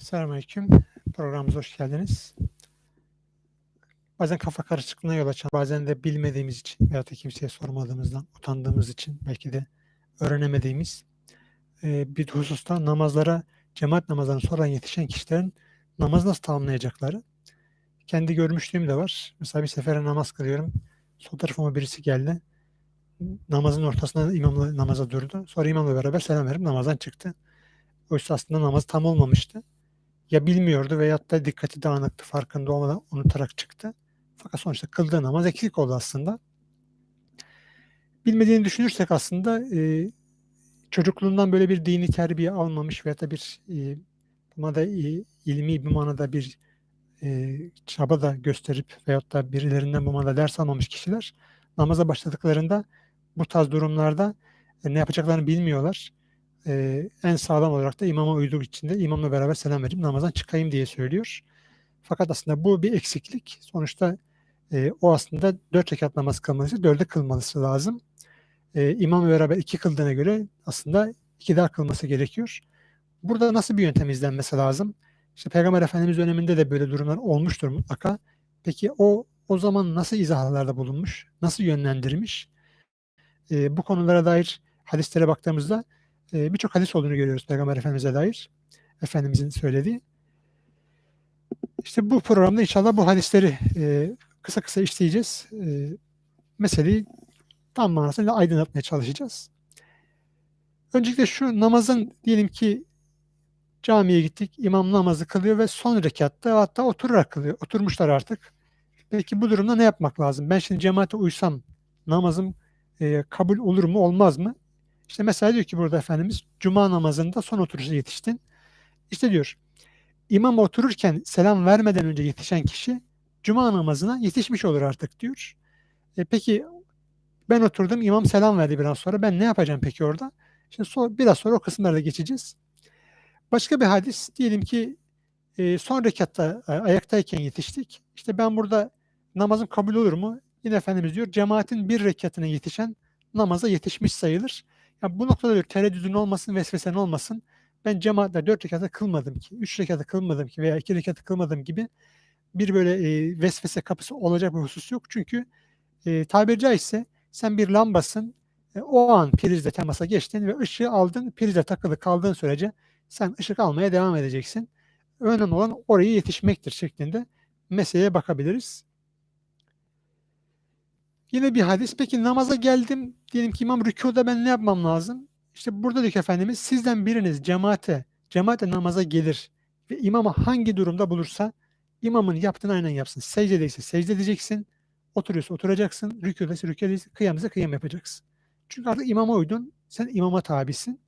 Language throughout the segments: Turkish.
Selamünaleyküm. Programımıza hoş geldiniz. Bazen kafa karışıklığına yol açan, bazen de bilmediğimiz için veya da kimseye sormadığımızdan, utandığımız için belki de öğrenemediğimiz e, bir hususta namazlara, cemaat namazlarına sonradan yetişen kişilerin namaz nasıl tamamlayacakları. Kendi görmüşlüğüm de var. Mesela bir sefere namaz kılıyorum. Sol tarafıma birisi geldi. Namazın ortasında imamla namaza durdu. Sonra imamla beraber selam verip namazdan çıktı. Oysa aslında namaz tam olmamıştı. Ya bilmiyordu veyahut da dikkati dağınıktı farkında olmadan unutarak çıktı. Fakat sonuçta kıldığı namaz eksik oldu aslında. Bilmediğini düşünürsek aslında e, çocukluğundan böyle bir dini terbiye almamış veyahut da bir e, buna da e, ilmi bir manada bir e, çaba da gösterip veyahut da birilerinden bu manada ders almamış kişiler namaza başladıklarında bu tarz durumlarda e, ne yapacaklarını bilmiyorlar e, en sağlam olarak da imama uyduğu için de imamla beraber selam verip namazdan çıkayım diye söylüyor. Fakat aslında bu bir eksiklik. Sonuçta e, o aslında dört rekat namaz kılması, dörde kılması lazım. E, imamla beraber iki kıldığına göre aslında iki daha kılması gerekiyor. Burada nasıl bir yöntem izlenmesi lazım? İşte Peygamber Efendimiz döneminde de böyle durumlar olmuştur mutlaka. Peki o o zaman nasıl izahlarda bulunmuş? Nasıl yönlendirmiş? E, bu konulara dair hadislere baktığımızda e, birçok hadis olduğunu görüyoruz Peygamber Efendimiz'e dair. Efendimizin söylediği. İşte bu programda inşallah bu hadisleri e, kısa kısa işleyeceğiz. E, meseleyi tam manasıyla aydınlatmaya çalışacağız. Öncelikle şu namazın diyelim ki camiye gittik, imam namazı kılıyor ve son rekatta hatta oturarak kılıyor. Oturmuşlar artık. Peki bu durumda ne yapmak lazım? Ben şimdi cemaate uysam namazım e, kabul olur mu olmaz mı? İşte mesela diyor ki burada Efendimiz Cuma namazında son oturuşa yetiştin. İşte diyor imam otururken selam vermeden önce yetişen kişi Cuma namazına yetişmiş olur artık diyor. E peki ben oturdum imam selam verdi biraz sonra ben ne yapacağım peki orada? Şimdi so biraz sonra o kısımlarda geçeceğiz. Başka bir hadis diyelim ki e, son rekatta e, ayaktayken yetiştik. İşte ben burada namazım kabul olur mu? Yine Efendimiz diyor cemaatin bir rekatına yetişen namaza yetişmiş sayılır. Ya bu noktada diyor tereddüdün olmasın, vesvesen olmasın. Ben cemaatle dört rekatı kılmadım ki, üç rekatı kılmadım ki veya iki rekatı kılmadım gibi bir böyle e, vesvese kapısı olacak bir husus yok. Çünkü e, tabiri caizse sen bir lambasın, e, o an prizle temasa geçtin ve ışığı aldın, prizle takılı kaldığın sürece sen ışık almaya devam edeceksin. Önemli olan oraya yetişmektir şeklinde meseleye bakabiliriz. Yine bir hadis. Peki namaza geldim. Diyelim ki imam rükuda ben ne yapmam lazım? İşte burada diyor ki Efendimiz sizden biriniz cemaate, cemaate namaza gelir ve imamı hangi durumda bulursa imamın yaptığını aynen yapsın. Secdedeyse secde edeceksin. Oturuyorsa oturacaksın. Rükûdaysa rükû edeceksin. Kıyamıza kıyam yapacaksın. Çünkü artık imama uydun. Sen imama tabisin.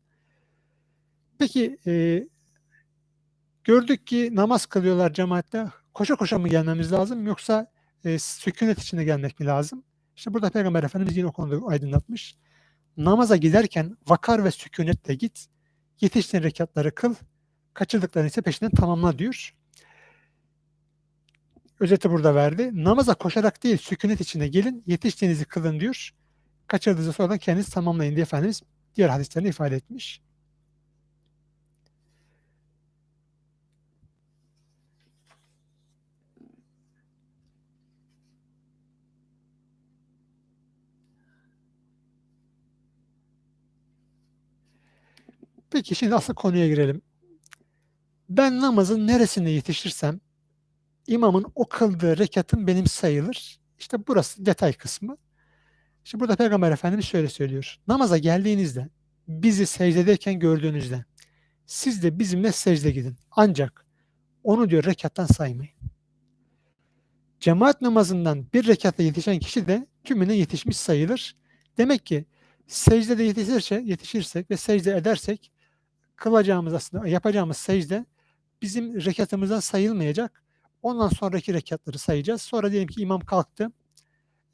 Peki e, gördük ki namaz kılıyorlar cemaatle. Koşa koşa mı gelmemiz lazım yoksa e, sükunet içinde gelmek mi lazım? İşte burada Peygamber Efendimiz yine o konuda aydınlatmış. Namaza giderken vakar ve sükunetle git. Yetiştiğin rekatları kıl. Kaçırdıklarını ise peşinden tamamla diyor. Özeti burada verdi. Namaza koşarak değil sükunet içinde gelin. Yetiştiğinizi kılın diyor. Kaçırdığınızı sonradan kendiniz tamamlayın diye Efendimiz diğer hadislerini ifade etmiş. Peki şimdi asıl konuya girelim. Ben namazın neresinde yetişirsem imamın o kıldığı rekatım benim sayılır. İşte burası detay kısmı. İşte burada Peygamber Efendimiz şöyle söylüyor. Namaza geldiğinizde bizi secdedeyken gördüğünüzde siz de bizimle secde gidin. Ancak onu diyor rekattan saymayın. Cemaat namazından bir rekata yetişen kişi de tümüne yetişmiş sayılır. Demek ki secdede yetişirse, yetişirsek ve secde edersek kılacağımız aslında yapacağımız secde bizim rekatımızdan sayılmayacak. Ondan sonraki rekatları sayacağız. Sonra diyelim ki imam kalktı.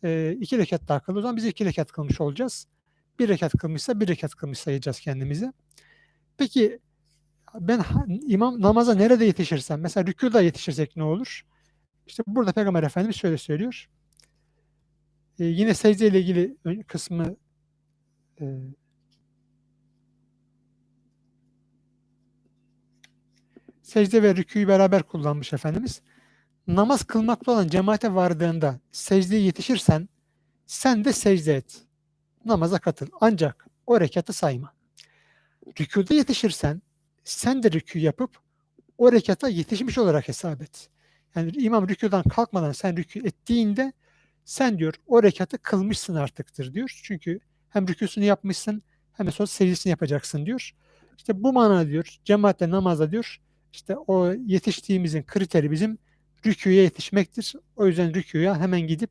E, iki rekat daha kıldı. O zaman biz iki rekat kılmış olacağız. Bir rekat kılmışsa bir rekat kılmış sayacağız kendimizi. Peki ben imam namaza nerede yetişirsem, mesela rükuda yetişirsek ne olur? İşte burada Peygamber Efendimiz şöyle söylüyor. E, yine secde ile ilgili kısmı e, secde ve rüküyü beraber kullanmış Efendimiz. Namaz kılmakta olan cemaate vardığında secdeye yetişirsen sen de secde et. Namaza katıl. Ancak o rekatı sayma. Rükûda yetişirsen sen de rükû yapıp o rekata yetişmiş olarak hesap et. Yani imam rükûdan kalkmadan sen rükû ettiğinde sen diyor o rekatı kılmışsın artıktır diyor. Çünkü hem rükûsunu yapmışsın hem de sonra secdesini yapacaksın diyor. İşte bu manada diyor cemaatle namazda diyor işte o yetiştiğimizin kriteri bizim rükûya yetişmektir. O yüzden rükûya hemen gidip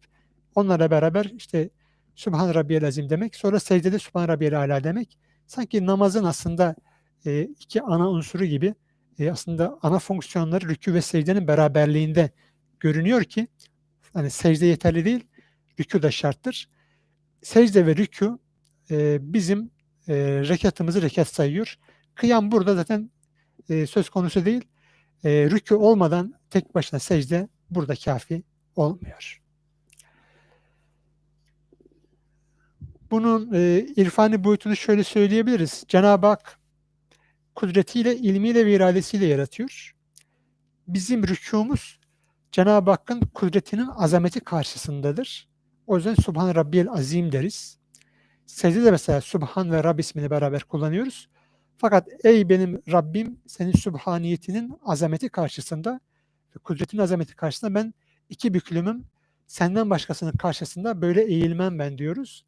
onlarla beraber işte Sübhan Rabbiyel Azim demek. Sonra secdede Sübhan Rabbiyel Ala demek. Sanki namazın aslında e, iki ana unsuru gibi e, aslında ana fonksiyonları rükû ve secdenin beraberliğinde görünüyor ki hani secde yeterli değil, rükû da şarttır. Secde ve rükû e, bizim e, rekatımızı rekat sayıyor. Kıyam burada zaten e, söz konusu değil. E, rükû olmadan tek başına secde burada kafi olmuyor. Bunun e, irfani boyutunu şöyle söyleyebiliriz. Cenab-ı Hak kudretiyle, ilmiyle ve iradesiyle yaratıyor. Bizim rükûmuz Cenab-ı Hakk'ın kudretinin azameti karşısındadır. O yüzden Subhan Rabbiyel Azim deriz. Secde de mesela Subhan ve Rab ismini beraber kullanıyoruz. Fakat ey benim Rabbim senin subhaniyetinin azameti karşısında kudretin azameti karşısında ben iki büklümüm senden başkasının karşısında böyle eğilmem ben diyoruz.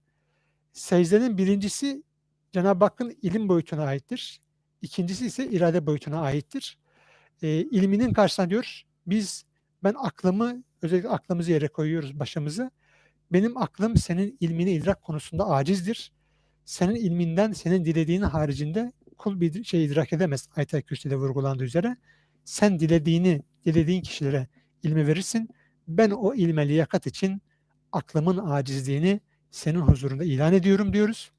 Secdenin birincisi Cenab-ı Hakk'ın ilim boyutuna aittir. İkincisi ise irade boyutuna aittir. E, ilminin karşısına diyor biz ben aklımı özellikle aklımızı yere koyuyoruz başımızı. Benim aklım senin ilmini idrak konusunda acizdir. Senin ilminden senin dilediğin haricinde kul bir şey idrak edemez. Ayet-i Kürsü'de vurgulandığı üzere. Sen dilediğini, dilediğin kişilere ilmi verirsin. Ben o ilme liyakat için aklımın acizliğini senin huzurunda ilan ediyorum diyoruz.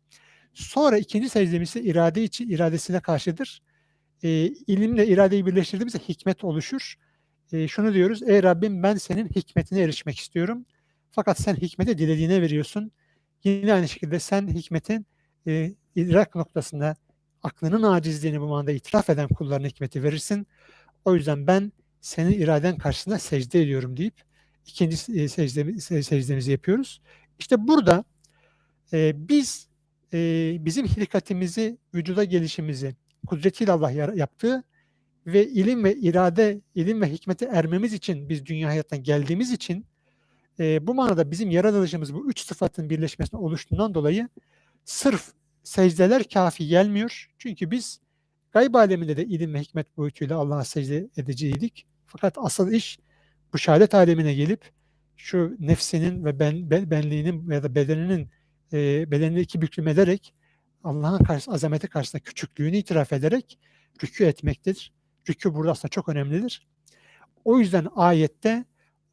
Sonra ikinci secdemiz ise irade için iradesine karşıdır. E, ilimle iradeyi birleştirdiğimizde hikmet oluşur. E, şunu diyoruz, ey Rabbim ben senin hikmetine erişmek istiyorum. Fakat sen hikmeti dilediğine veriyorsun. Yine aynı şekilde sen hikmetin e, idrak noktasında aklının acizliğini bu manada itiraf eden kullarına hikmeti verirsin. O yüzden ben senin iraden karşısında secde ediyorum deyip ikinci secdemiz, secdemizi yapıyoruz. İşte burada e, biz e, bizim hilkatimizi, vücuda gelişimizi kudretiyle Allah yaptığı ve ilim ve irade, ilim ve hikmete ermemiz için biz dünya hayattan geldiğimiz için e, bu manada bizim yaratılışımız bu üç sıfatın birleşmesine oluştuğundan dolayı sırf secdeler kafi gelmiyor. Çünkü biz gayb aleminde de ilim ve hikmet boyutuyla Allah'a secde edeceğiydik. Fakat asıl iş bu şehadet alemine gelip şu nefsinin ve ben, benliğinin ya da bedeninin e, bedenini iki büklüm ederek Allah'ın karşı, azameti karşısında küçüklüğünü itiraf ederek rükû etmektir. Rükû burada aslında çok önemlidir. O yüzden ayette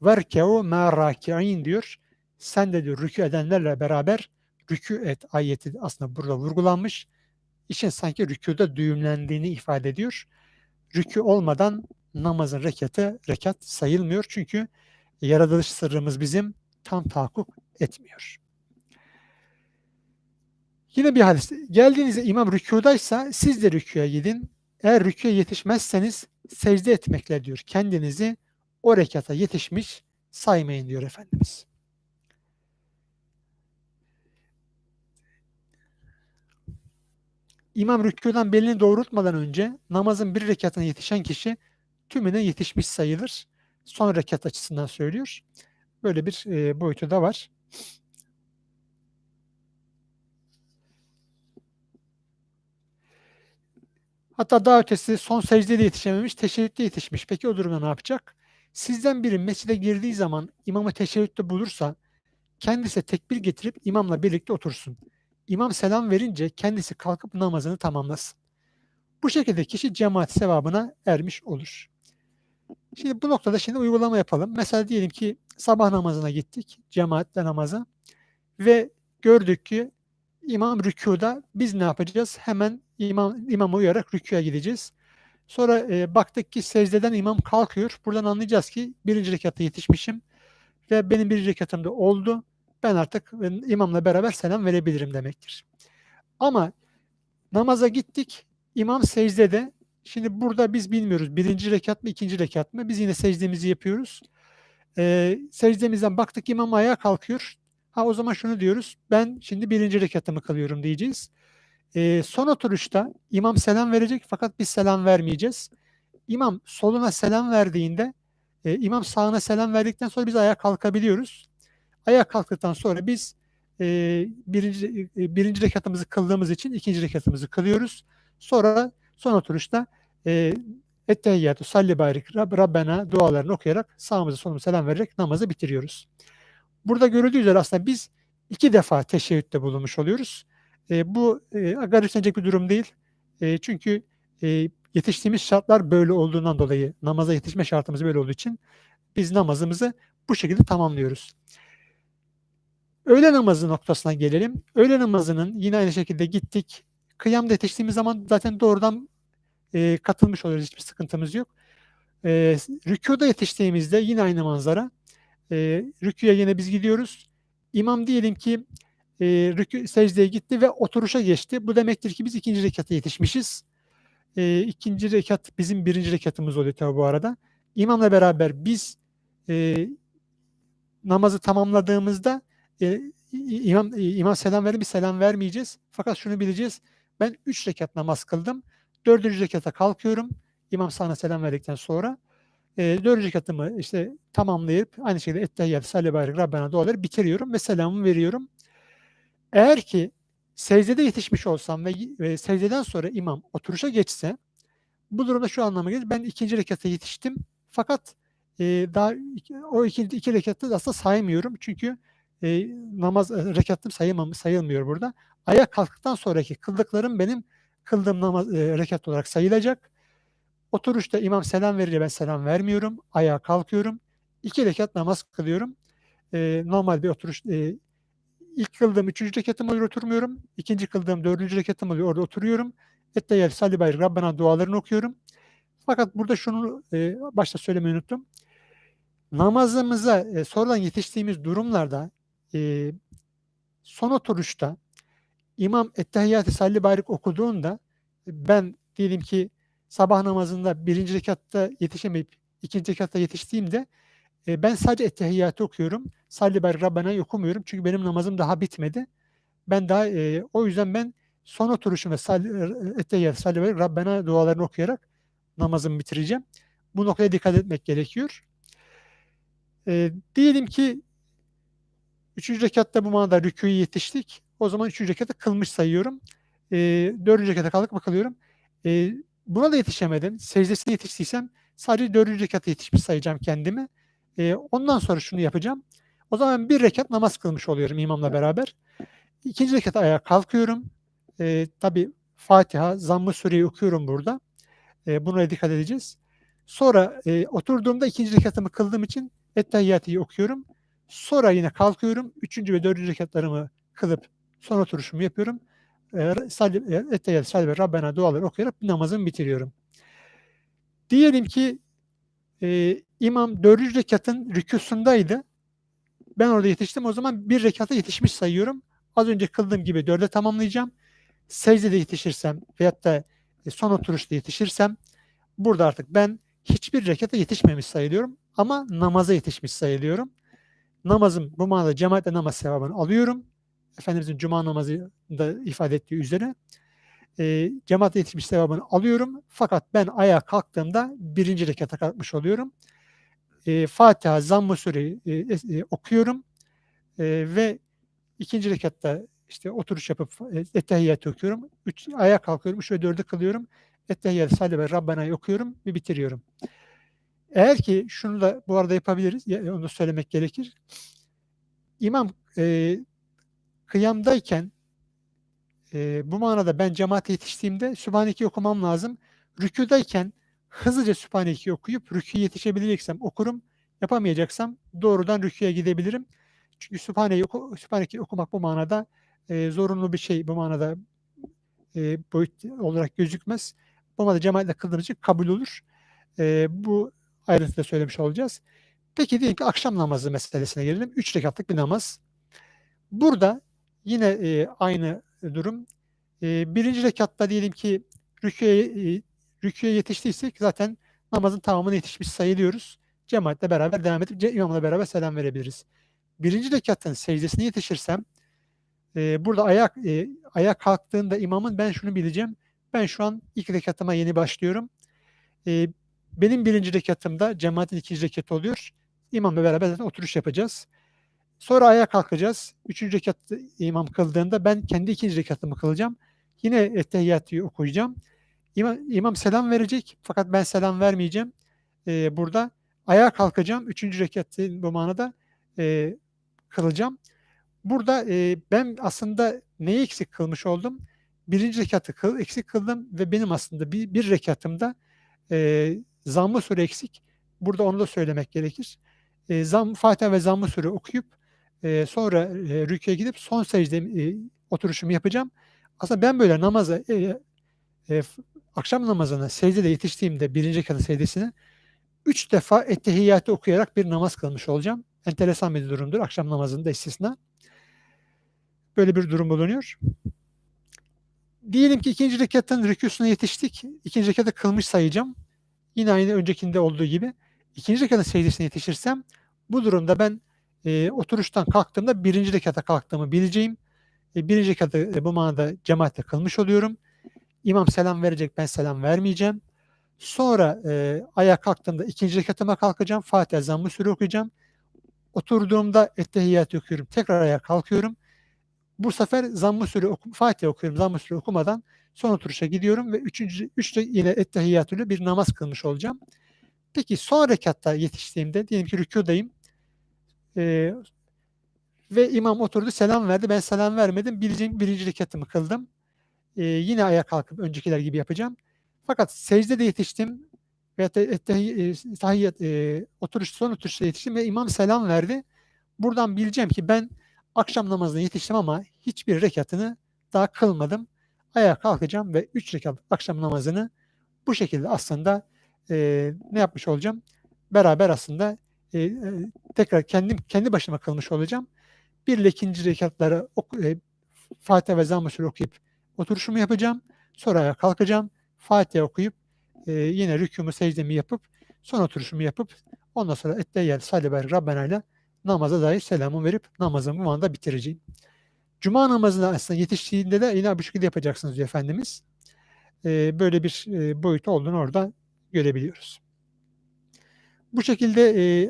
verkeu ma raki'in diyor. Sen de diyor rükû edenlerle beraber rükû et ayeti aslında burada vurgulanmış. İşin sanki rükûda düğümlendiğini ifade ediyor. Rükû olmadan namazın rekatı rekat sayılmıyor. Çünkü yaratılış sırrımız bizim tam tahakkuk etmiyor. Yine bir hadis. Geldiğinizde imam rükudaysa siz de rüküye gidin. Eğer rüküye yetişmezseniz secde etmekle diyor. Kendinizi o rekata yetişmiş saymayın diyor Efendimiz. İmam rükûdan belini doğrultmadan önce namazın bir rekatına yetişen kişi tümüne yetişmiş sayılır. Son rekat açısından söylüyor. Böyle bir e, boyutu da var. Hatta daha ötesi son secdede yetişememiş, teşebbütte yetişmiş. Peki o durumda ne yapacak? Sizden biri mescide girdiği zaman imamı teşebbütte bulursa kendisi tekbir getirip imamla birlikte otursun. İmam selam verince kendisi kalkıp namazını tamamlasın. Bu şekilde kişi cemaat sevabına ermiş olur. Şimdi bu noktada şimdi uygulama yapalım. Mesela diyelim ki sabah namazına gittik, cemaatle namaza ve gördük ki imam rükuda biz ne yapacağız? Hemen imam, imama uyarak rüküye gideceğiz. Sonra e, baktık ki secdeden imam kalkıyor. Buradan anlayacağız ki birinci rekatta yetişmişim ve benim bir rekatımda oldu. Ben artık imamla beraber selam verebilirim demektir. Ama namaza gittik, imam secdede, Şimdi burada biz bilmiyoruz 1. rekat mı 2. rekat mı? Biz yine secdemizi yapıyoruz. Eee, secdemizden baktık imam ayağa kalkıyor. Ha o zaman şunu diyoruz. Ben şimdi 1. rekatımı kılıyorum diyeceğiz. Eee, son oturuşta imam selam verecek fakat biz selam vermeyeceğiz. İmam soluna selam verdiğinde e, imam sağına selam verdikten sonra biz ayağa kalkabiliyoruz. Ayağa kalktıktan sonra biz e, birinci, e, birinci rekatımızı kıldığımız için ikinci rekatımızı kılıyoruz. Sonra son oturuşta e, Ettehiyyatü salli barik Rab, Rabbena dualarını okuyarak sağımıza solumuza selam vererek namazı bitiriyoruz. Burada görüldüğü üzere aslında biz iki defa teşebbütte bulunmuş oluyoruz. E, bu e, garipsenecek bir durum değil. E, çünkü e, yetiştiğimiz şartlar böyle olduğundan dolayı namaza yetişme şartımız böyle olduğu için biz namazımızı bu şekilde tamamlıyoruz. Öğle namazı noktasına gelelim. Öğle namazının yine aynı şekilde gittik. Kıyamda yetiştiğimiz zaman zaten doğrudan e, katılmış oluyoruz. Hiçbir sıkıntımız yok. E, rükuda yetiştiğimizde yine aynı manzara. E, rüküye yine biz gidiyoruz. İmam diyelim ki e, rükü, secdeye gitti ve oturuşa geçti. Bu demektir ki biz ikinci rekata yetişmişiz. E, ikinci rekat bizim birinci rekatımız oluyor tabi bu arada. İmamla beraber biz e, namazı tamamladığımızda e, imam, imam selam verir biz selam vermeyeceğiz. Fakat şunu bileceğiz. Ben üç rekat namaz kıldım. Dördüncü rekata kalkıyorum. İmam sana selam verdikten sonra e, dördüncü rekatımı işte tamamlayıp aynı şekilde ettehiyyat, salli barik, Rabbena duaları bitiriyorum ve selamımı veriyorum. Eğer ki secdede yetişmiş olsam ve, ve secdeden sonra imam oturuşa geçse bu durumda şu anlama gelir. Ben ikinci rekata yetiştim. Fakat e, daha o ikinci iki rekatı aslında saymıyorum. Çünkü e, namaz rekatım sayılmam, sayılmıyor burada. Ayağa kalktıktan sonraki kıldıklarım benim kıldığım namaz e, rekat olarak sayılacak. Oturuşta imam selam verince ben selam vermiyorum. Ayağa kalkıyorum. İki rekat namaz kılıyorum. E, normal bir oturuş e, ilk kıldığım üçüncü rekatım oluyor oturmuyorum. İkinci kıldığım dördüncü rekatım oluyor orada oturuyorum. Etteyyel salli bayır Rabbena dualarını okuyorum. Fakat burada şunu e, başta söylemeyi unuttum. Namazımıza e, sonradan yetiştiğimiz durumlarda e, son oturuşta imam Ettehiyyat-ı Salli Barik okuduğunda ben diyelim ki sabah namazında birinci rekatta yetişemeyip ikinci rekatta yetiştiğimde e, ben sadece Ettehiyyat'ı okuyorum. Salli Barik Rabbena'yı okumuyorum. Çünkü benim namazım daha bitmedi. Ben daha e, o yüzden ben son oturuşum ve Ettehiyyat, Salli Barik Rabbena dualarını okuyarak namazımı bitireceğim. Bu noktaya dikkat etmek gerekiyor. E, diyelim ki üçüncü rekatta bu manada rüküye yetiştik. O zaman üçüncü rekatı kılmış sayıyorum. E, dördüncü rekata kaldık mı kılıyorum. E, buna da yetişemedim. Secdesine yetiştiysem sadece dördüncü rekata yetişmiş sayacağım kendimi. E, ondan sonra şunu yapacağım. O zaman bir rekat namaz kılmış oluyorum imamla beraber. İkinci rekata ayağa kalkıyorum. E, Tabi Fatiha, Zamm-ı Sure'yi okuyorum burada. E, buna dikkat edeceğiz. Sonra e, oturduğumda ikinci rekatımı kıldığım için Ettehiyyat'ı okuyorum. Sonra yine kalkıyorum. Üçüncü ve dördüncü rekatlarımı kılıp son oturuşumu yapıyorum. Ettehiyyat, Salli ve Rabbena duaları okuyarak namazımı bitiriyorum. Diyelim ki e, imam dördüncü rekatın rükûsundaydı. Ben orada yetiştim. O zaman bir rekata yetişmiş sayıyorum. Az önce kıldığım gibi dörde tamamlayacağım. Secdede yetişirsem veyahut da e, son oturuşta yetişirsem burada artık ben hiçbir rekata yetişmemiş sayılıyorum ama namaza yetişmiş sayılıyorum. Namazım bu manada cemaatle namaz sevabını alıyorum. Efendimizin cuma namazı da ifade ettiği üzere e, cemaatle yetişmiş sevabını alıyorum. Fakat ben ayağa kalktığımda birinci rekata kalkmış oluyorum. E, Fatiha, Zamm-ı Sure'yi e, e, okuyorum e, ve ikinci rekatta işte oturuş yapıp e, ettehiyyatı okuyorum. Üç, ayağa kalkıyorum. Üç ve dördü kılıyorum. Ettehiyyatı salli ve Rabbana'yı okuyorum ve bitiriyorum. Eğer ki şunu da bu arada yapabiliriz. Onu söylemek gerekir. İmam e, kıyamdayken e, bu manada ben cemaate yetiştiğimde Sübhaneke okumam lazım. Rüküdayken hızlıca Sübhaneke'yi okuyup rüküye yetişebileceksem okurum. Yapamayacaksam doğrudan rüküye gidebilirim. Çünkü Sübhaneke'yi Sübhaneke okumak bu manada e, zorunlu bir şey. Bu manada e, boyut olarak gözükmez. Bu manada cemaatle kıldığımız için kabul olur. E, bu ayrıntıda söylemiş olacağız. Peki diyelim ki akşam namazı meselesine gelelim. Üç rekatlık bir namaz. Burada yine e, aynı durum. E, birinci rekatta diyelim ki rüküye, e, rüküye yetiştiysek zaten namazın tamamına yetişmiş sayılıyoruz. Cemaatle beraber devam edip imamla beraber selam verebiliriz. Birinci rekatın secdesine yetişirsem e, burada ayak e, ayağa kalktığında imamın ben şunu bileceğim. Ben şu an ilk rekatıma yeni başlıyorum. E, benim birinci rekatımda cemaatin ikinci rekatı oluyor. İmamla beraber zaten oturuş yapacağız. Sonra ayağa kalkacağız. Üçüncü rekat imam kıldığında ben kendi ikinci rekatımı kılacağım. Yine ettehiyyatı okuyacağım. İmam, imam selam verecek fakat ben selam vermeyeceğim. Ee, burada ayağa kalkacağım. Üçüncü rekatı bu manada e, kılacağım. Burada e, ben aslında neyi eksik kılmış oldum? Birinci rekatı kıl, eksik kıldım ve benim aslında bir, bir rekatımda e, zamm-ı sure eksik. Burada onu da söylemek gerekir. E, zam, Fatiha ve zamm-ı sure okuyup e, sonra e, rüküye gidip son secde e, oturuşumu yapacağım. Aslında ben böyle namaza e, e, akşam namazına secdede yetiştiğimde birinci rekatın secdesine üç defa ettehiyyatı okuyarak bir namaz kılmış olacağım. Enteresan bir durumdur. Akşam namazında istisna. Böyle bir durum bulunuyor. Diyelim ki ikinci rekatın rükûsuna yetiştik. İkinci rekatı kılmış sayacağım. Yine aynı öncekinde olduğu gibi. İkinci rekatın secdesine yetişirsem bu durumda ben e, oturuştan kalktığımda birinci rekata kalktığımı bileceğim. E, birinci rekatı e, bu manada cemaatle kılmış oluyorum. İmam selam verecek ben selam vermeyeceğim. Sonra e, ayağa kalktığımda ikinci rekatıma kalkacağım. Fatiha zamm-ı sure okuyacağım. Oturduğumda ettehiyyatı okuyorum. Tekrar ayağa kalkıyorum. Bu sefer zamm-ı oku, Fatiha okuyorum. Zamm-ı okumadan son oturuşa gidiyorum ve üçüncü, üçte yine ettehiyyatıyla bir namaz kılmış olacağım. Peki son rekatta yetiştiğimde diyelim ki rükudayım e, ve imam oturdu selam verdi. Ben selam vermedim. Bileceğim birinci rekatımı kıldım. E, yine ayağa kalkıp öncekiler gibi yapacağım. Fakat secdede yetiştim ve tahiyyat e, oturuş son oturuşta yetiştim ve imam selam verdi. Buradan bileceğim ki ben akşam namazına yetiştim ama hiçbir rekatını daha kılmadım. Ayağa kalkacağım ve üç rekat akşam namazını bu şekilde aslında e, ne yapmış olacağım? Beraber aslında e, e, tekrar kendim kendi başıma kılmış olacağım. Bir ile ikinci rekatları oku, e, Fatiha ve Zamm-ı okuyup oturuşumu yapacağım. Sonra ayağa kalkacağım. Fatiha okuyup e, yine rükûmu secdemi yapıp son oturuşumu yapıp ondan sonra etteyyel salli Rabbena ile namaza dair selamı verip namazımı bu anda bitireceğim. Cuma namazına aslında yetiştiğinde de yine bu şekilde yapacaksınız diyor Efendimiz. E, böyle bir e, boyutu olduğunu orada görebiliyoruz. Bu şekilde e,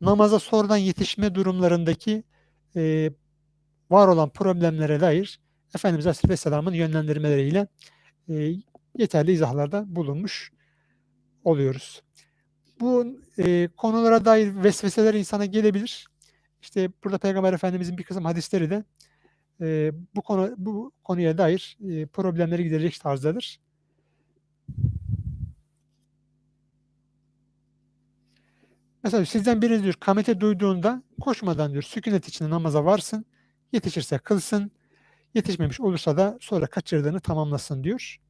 namaza sonradan yetişme durumlarındaki e, var olan problemlere dair Efendimiz Aleyhisselam'ın yönlendirmeleriyle e, yeterli izahlarda bulunmuş oluyoruz. Bu e, konulara dair vesveseler insana gelebilir. İşte burada Peygamber Efendimizin bir kısım hadisleri de e, bu konu bu konuya dair e, problemleri giderecek tarzdadır. Mesela sizden biri diyor kamete duyduğunda koşmadan diyor sükunet içinde namaza varsın. Yetişirse kılsın. Yetişmemiş olursa da sonra kaçırdığını tamamlasın diyor.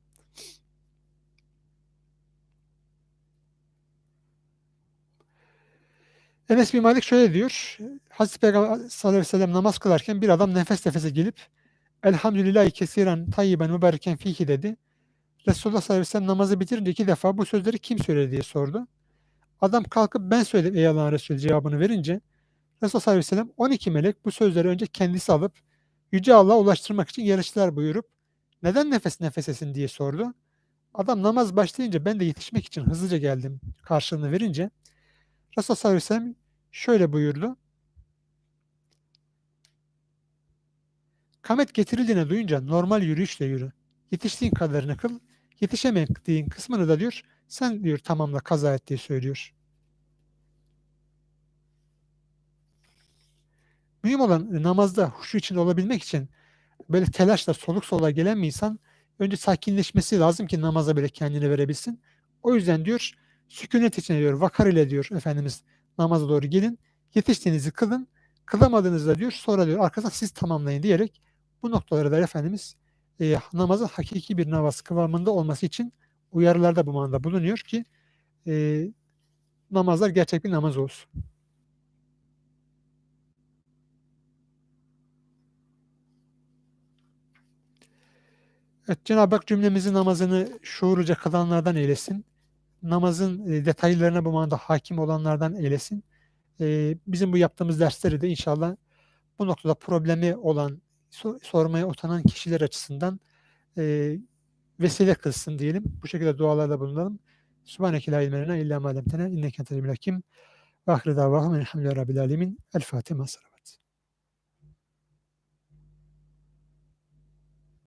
Enes bin Malik şöyle diyor. Hazreti Peygamber sallallahu aleyhi ve sellem namaz kılarken bir adam nefes nefese gelip Elhamdülillahi kesiren tayyiben mübareken fihi dedi. Resulullah sallallahu aleyhi ve sellem namazı bitirince iki defa bu sözleri kim söyledi diye sordu. Adam kalkıp ben söyledim ey Allah'ın Resulü cevabını verince Resulullah sallallahu aleyhi ve sellem 12 melek bu sözleri önce kendisi alıp Yüce Allah'a ulaştırmak için yarıştılar buyurup neden nefes nefesesin diye sordu. Adam namaz başlayınca ben de yetişmek için hızlıca geldim karşılığını verince Resulullah sallallahu aleyhi ve sellem şöyle buyurdu. Kamet getirildiğini duyunca normal yürüyüşle yürü. Yetiştiğin kadarını kıl, yetişemediğin kısmını da diyor sen diyor tamamla kaza et diye söylüyor. Mühim olan namazda huşu içinde olabilmek için böyle telaşla soluk soluğa gelen bir insan önce sakinleşmesi lazım ki namaza böyle kendini verebilsin. O yüzden diyor sükunet içinde diyor vakar ile diyor Efendimiz namaza doğru gelin. Yetiştiğinizi kılın. Kılamadığınızda diyor sonra diyor arkasından siz tamamlayın diyerek bu noktaları da Efendimiz e, namazın hakiki bir namaz kıvamında olması için uyarılarda bu manada bulunuyor ki e, namazlar gerçek bir namaz olsun. Evet, Cenab-ı Hak cümlemizi namazını şuurluca kılanlardan eylesin. Namazın e, detaylarına bu manada hakim olanlardan eylesin. E, bizim bu yaptığımız dersleri de inşallah bu noktada problemi olan, so- sormaya utanan kişiler açısından e, vesile kılsın diyelim. Bu şekilde dualarda bulunalım. Subhaneke la ilme illa ma allamtena inneke entel hakim. Ve ahire davahum elhamdülillahi rabbil alemin. El Fatiha.